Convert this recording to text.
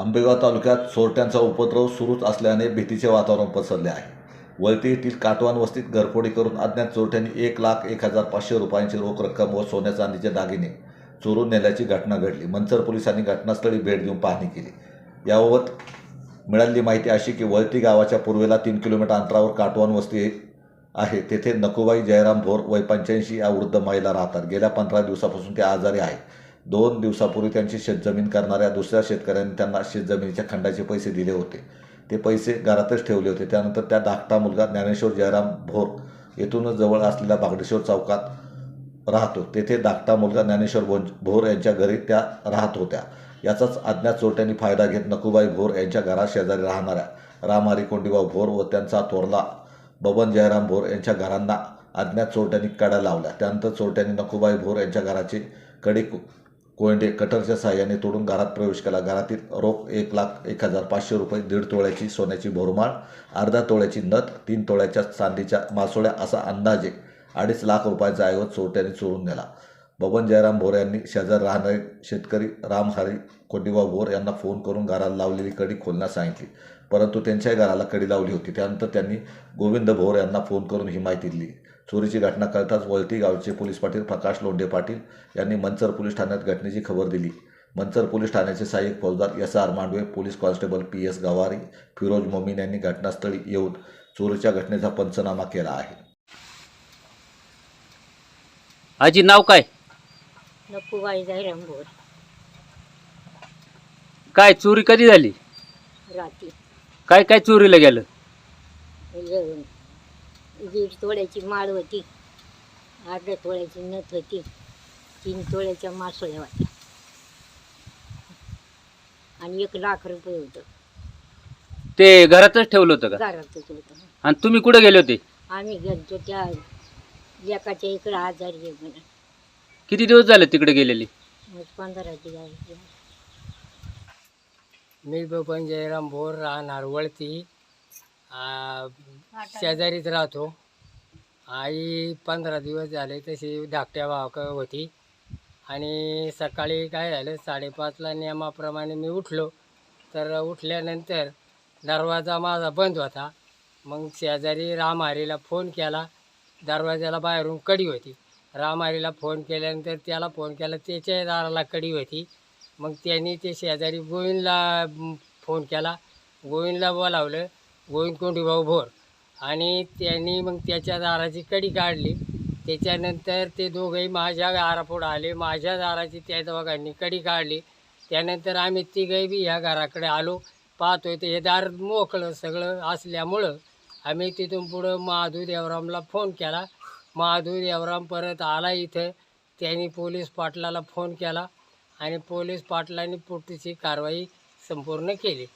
आंबेगाव तालुक्यात चोरट्यांचा उपद्रव सुरूच असल्याने भीतीचे वातावरण पसरले आहे. वळती येथील काटवान वस्तीत घरफोडी करून अज्ञात चोरट्यांनी एक लाख एक हजार पाचशे रुपयांची रोख रक्कम व सोन्या चांदीचे दागिने चोरून नेल्याची घटना घडली. मंचर पोलिसांनी घटनास्थळी भेट देऊन पाहणी केली. याबाबत मिळालेली माहिती अशी की वळती गावाच्या पूर्वेला तीन किलोमीटर अंतरावर काटवान वस्ती आहे. तेथे नकुबाई जयराम भोर वय पंच्याऐंशी या वृद्ध महिला राहतात. गेल्या पंधरा दिवसापासून ते आजारी आहेत. दोन दिवसापूर्वी त्यांची शेतजमीन करणाऱ्या दुसऱ्या शेतकऱ्यांनी त्यांना शेतजमिनीच्या खंडाचे पैसे दिले होते. ते पैसे घरातच ठेवले होते. त्यानंतर त्या धाकटा मुलगा ज्ञानेश्वर जयराम भोर येथूनच जवळ असलेल्या बागडेश्वर चौकात राहतो. तेथे धाकटा मुलगा ज्ञानेश्वर भोज भोर यांच्या घरी त्या राहत होत्या. याचाच अज्ञात चोरट्यांनी फायदा घेत नकुबाई भोर यांच्या घरात शेजारी राहणाऱ्या रामहारी कोंडीबा भोर व त्यांचा थोरला बबन जयराम भोर यांच्या घरांना अज्ञात चोरट्यांनी कड्या लावल्या. त्यानंतर चोरट्यांनी नकुबाई भोर यांच्या घराचे कडी कोयंडे कटरच्या सहाय्याने तोडून घरात प्रवेश केला. घरातील रोख एक लाख एक हजार पाचशे रुपये दीड तोळ्याची सोन्याची भोरमाळ अर्धा तोळ्याची नथ तीन तोळ्याच्या चांदीच्या मासोळ्या असा अंदाजे अडीच लाख रुपयाचा ऐवज चोरट्याने चोरून नेला. बबन जयराम भोर यांनी शेजार राहणारे शेतकरी रामहारी कोंडीबा भोर यांना फोन करून घराला लावलेली कडी खोलण्यास सांगितली. परंतु त्यांच्याही घराला कडी लावली होती. त्यानंतर त्यांनी गोविंद भोर यांना फोन करून ही माहिती दिली. चोरीची घटना कळताच वळती गावचे पोलीस पाटील प्रकाश लोंढे पाटील यांनी मंचर पोलीस ठाण्यात घटनेची खबर दिली. मंचर पोलीस ठाण्याचे सहाय्यक फौजदार S R Mandve police constable P S Gawari Firoz Momin यांनी घटनास्थळी येऊन चोरीच्या घटनेचा पंचनामा केला आहे. आजी नाव काय? नकुबाई जायराम बोर काय चोरी कधी झाली? राती काय काय चोरीला गेलं? जेवण दीड तोळ्याची माळ होती अर्ध्या तोळ्याची नथ होती तीन तोळ्याच्या मासोळ्या होत्या. आणि एक लाख रुपये होतं. ते घरातच ठेवलं होतं का? घरातच होतं. आणि तुम्ही कुठे गेले होते? आम्ही गेलतो त्या एकाच्या इकडं आजारी आहे म्हणून. किती दिवस झाले तिकडे गेलेली? पंधरा दिवस मी बबन जयराम भोर राहणार वळती. आ, शेजारीच राहतो. आई पंधरा दिवस झाले तशी धाकट्या भावक होती. आणि सकाळी काय झालं साडेपाचला नियमाप्रमाणे मी उठलो. तर उठल्यानंतर दरवाजा माझा बंद होता. मग शेजारी रामहारीला फोन केला. दरवाजाला बाहेरून कडी होती. रामारीला फोन केल्यानंतर त्याला फोन केला त्याच्या दाराला कडी होती. मग त्यांनी ते शेजारी गोविंदला फोन केला. गोविंदला बोलावलं गोविंद कोंडीभाऊ भोर. आणि त्यांनी मग त्याच्या दाराची कडी काढली. त्याच्यानंतर ते दोघंही माझ्या दारापुढं आले. माझ्या दाराची त्या दोघांनी कडी काढली. त्यानंतर आम्ही तिघही बी ह्या घराकडे आलो. पाहतोय ते हे दार मोकळं सगळं असल्यामुळं आम्ही तिथून पुढं महादू देवरामला फोन केला. महादू यवराम परत आला इथं. त्यांनी पोलीस पाटलाला फोन केला आणि पोलीस पाटलांनी पुढची कारवाई संपूर्ण केली.